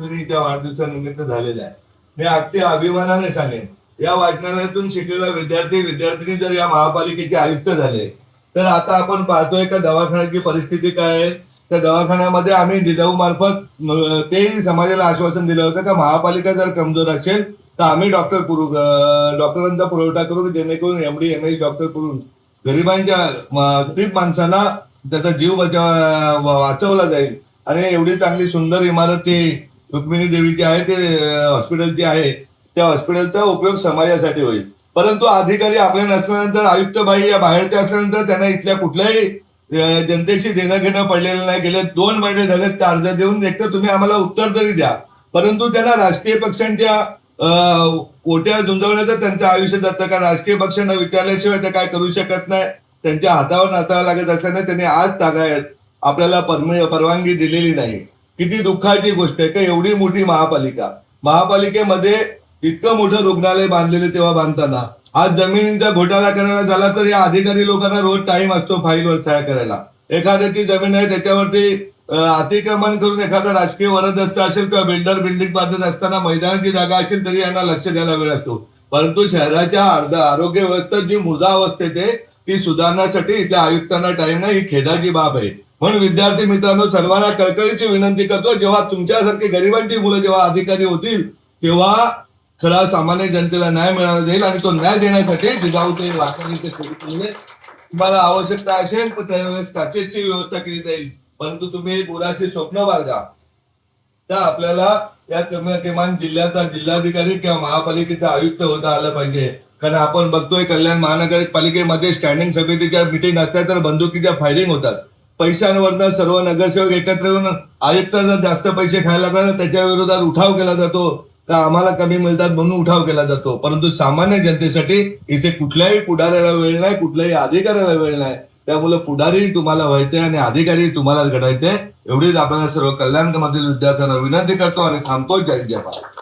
रुक्मिणीच्या वाढदिवसानिमित्त झालेला आहे. मी अगदी अभिमानाने सांगेन या वाचनालयातून शिकलेला विद्यार्थी विद्यार्थिनी जर या महापालिकेचे आयुक्त झाले तर आता आपण पाहतोय का दवाखान्याची परिस्थिती काय आहे? त्या दवाखान्यामध्ये आम्ही जिजाऊ मार्फत ते समाजाला आश्वासन दिलं होतं का महापालिका जर कमजोर असेल तर आम्ही डॉक्टर पुरव डॉक्टरांचा पुरवठा करू जेणेकरून M D M S doctor करून गरिबांच्या गरीब माणसाला त्याचा जीव बचाव वाचवला जाईल. आणि एवढी चांगली सुंदर इमारत रुक्मिणी रुक्मिणी जे आहे ते हॉस्पिटल जे आहे त्या हॉस्पिटलचा उपयोग समाजासाठी होईल. परंतु अधिकारी आपले नसल्यानंतर आयुक्त बाई या बाहेरचे असल्यानंतर त्यांना इथल्या कुठल्याही जनतेशी देणं घेणं पडलेलं नाही. गेले दोन महिने झाले त्या अर्ज देऊन एक तर तुम्ही आम्हाला उत्तर तरी द्या. परंतु त्यांना राजकीय पक्षांच्या कोट्या झुंजवण्याचं त्यांचं आयुष्य जातं. का राजकीय पक्षांना विचारल्याशिवाय ते काय करू शकत नाही. त्यांच्या हातावर नाचावं लागत असल्याने त्यांनी आज तागायत आपल्याला परवानगी दिलेली नाही. किती दुःखाची गोष्ट आहे का? एवढी मोठी महापालिका. महापालिकेमध्ये इतकं मोठं रुग्णालय बांधलेले तेव्हा बांधताना. आज जमिनींचा घोटाळा करायला झाला तर या अधिकारी लोकांना रोज टाइम असतो फाईलवर छाया करायला. एखाद्याची जमीन आहे त्याच्यावरती अतिक्रमण करून एखादा राजकीय वरदस्त असेल किंवा बिल्डर बिल्डिंग बांधत असताना मैदानाची जागा असेल तरी यांना लक्ष द्यायला वेळ असतो. परंतु शहराच्या अर्ध आरोग्य व्यवस्था जी मुदा अवस्थेत आहे ती सुधारण्यासाठी इथल्या आयुक्तांना टाइम नाही ही खेदाची बाब आहे. म्हणून विद्यार्थी मित्रांनो सर्वांना कळकळीची विनंती करतो जेव्हा तुमच्यासारखी गरिबांची मुलं जेव्हा अधिकारी होतील तेव्हा खरा सामान्य जनतेला न्याय मिळाला जाईल आणि तो न्याय देण्यासाठी जिजाऊ ते वाकणीचे सुरू केले तुम्हाला आवश्यकता असेल तर त्यावेळेस काचेची व्यवस्था केली जाईल. परंतु तुम्ही मुलाचे स्वप्न बाळगा. तर आपल्याला या कमी किमान जिल्ह्याचा जिल्हाधिकारी किंवा महापालिकेचा आयुक्त होता आलं पाहिजे. कारण आपण बघतोय कल्याण महानगरपालिकेमध्ये स्टँडिंग समितीच्या मिटिंग असल्या तर बंदुकीच्या फायरिंग होतात. पैशांवरनं सर्व नगरसेवक एकत्र येऊन आयुक्त जर जास्त पैसे खायला लागला त्याच्या विरोधात उठाव केला जातो. का आम्हाला कमी मिळतात म्हणून उठाव केला जातो. परंतु सामान्य जनतेसाठी इथे कुठल्याही पुढाऱ्याला वेळ नाही कुठल्याही अधिकाऱ्याला वेळ नाही. त्यामुळे पुढारी तुम्हाला व्हायचे आणि अधिकारी तुम्हाला घडायचे. एवढीच आपण सर्व कल्याणमधील विद्यार्थ्यांना विनंती करतो आणि थांबतो. जय जय